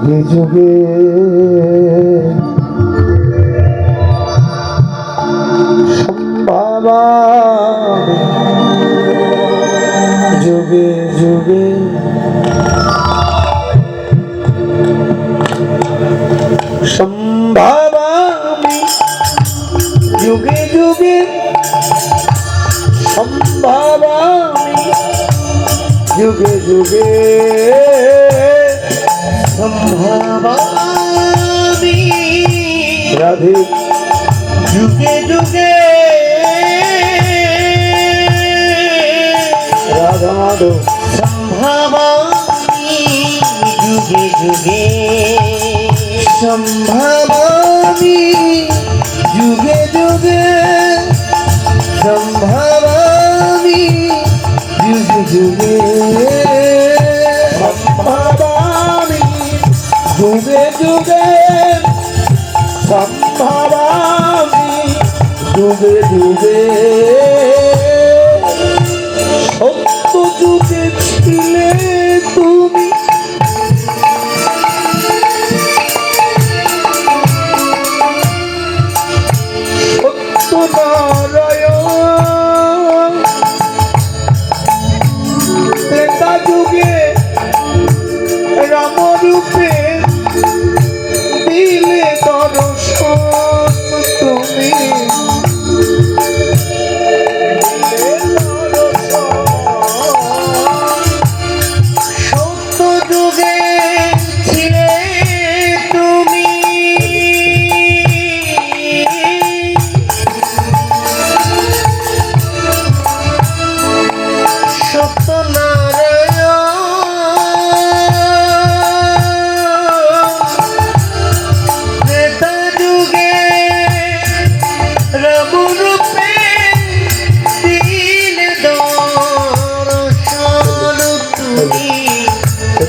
যুগে যুগে। সম্ভাবা যুগে যুগে সম্ভাবামি যুগে। যুগে সম্ভাবামি যুগে যুগে। সম্ভবামি। রাধে। যুগে যুগে। রাধা মাধব। সম্ভবামি। যুগে যুগে। সম্ভবামি যুগে সম্ভাবামি যুগে যুগে।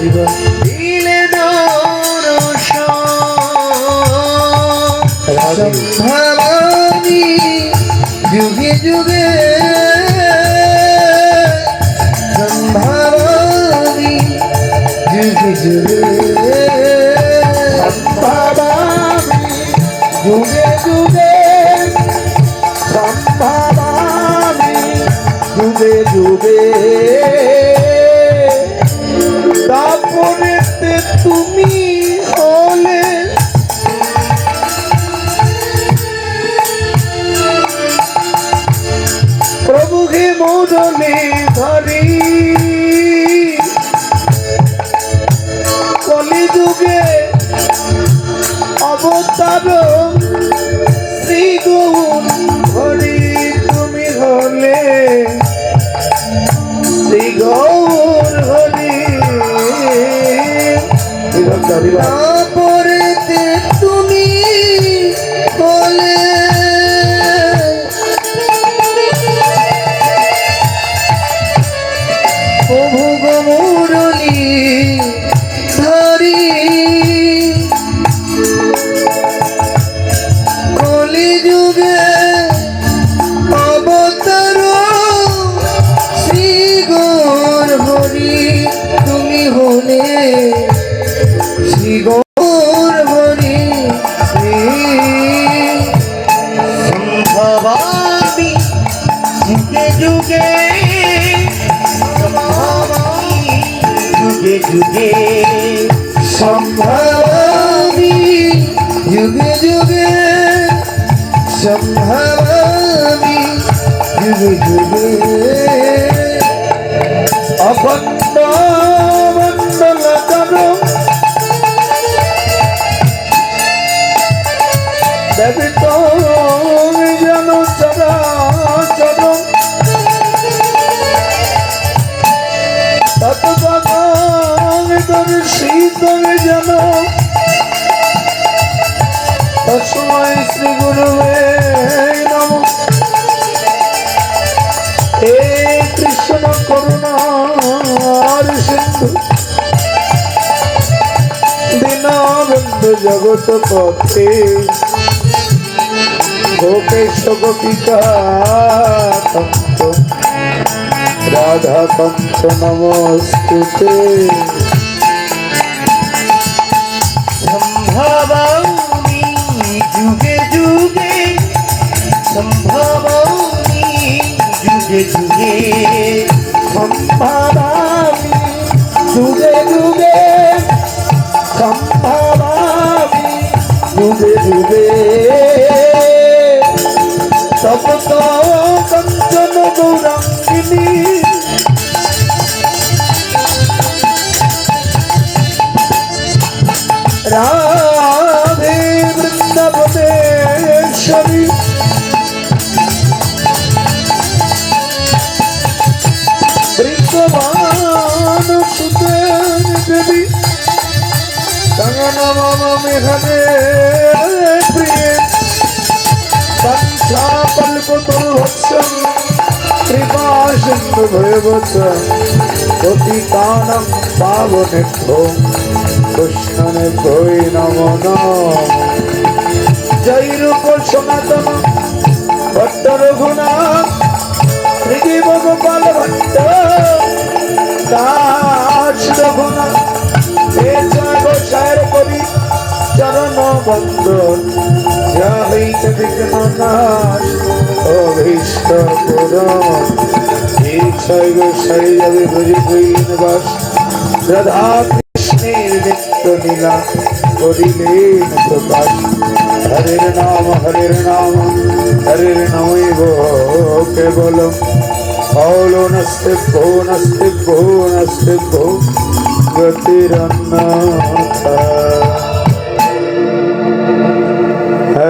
হরিবল। দিলে দর্শন। যুগে যুগে। সম্ভাবামি যুগে যুগে। অবতার শ্রী গৌর হরি তুমি হলে। শ্রী গৌর হরি তুমি হলে শ্রী গৌর হরি শ্রী সম্ভবামি যুগে যুগে যুগে যুগে সম্ভবামি যুগে যুগে সম্ভবামি যুগে যুগে অখণ্ড তৎপদর্শিত যেন তসময় শ্রী গুরুবে হে কৃষ্ণ করুণার সিন্ধু দীনবন্ধু জগত পথে গোপেশ গোপিকা রাধা কান্ত নমস্তুতে। যুগে সম্ভাবামি যুগে যুগে সপ্ত কঞ্চন গৌরাঙ্গিনী। রাধে বৃন্দাবনেশ্বরী। গঙ্গন মম মেঘনে প্রিয়ে পঞ্চা কল্পতরুভৎসম কৃপা সিন্ধু ভয়বৎ পতিতানং পাবনেভ্যো কৃষ্ণনে ভৈ নম নম চরণ বন্দর যা হইতে বিঘ্ন নাশ অভীষ্ট পুরন গোসাই যাবে ভরি বৈনবাস রাধা কৃষ্ণের নিত্য লীলা করিলেন প্রকাশ হরের নাম হরের নাম হরের নমৈব কেবলম কৌল নস্তে ভো নস্তে ভো নস্তে ভো গতিরন্নাথা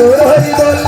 ¡Gracias!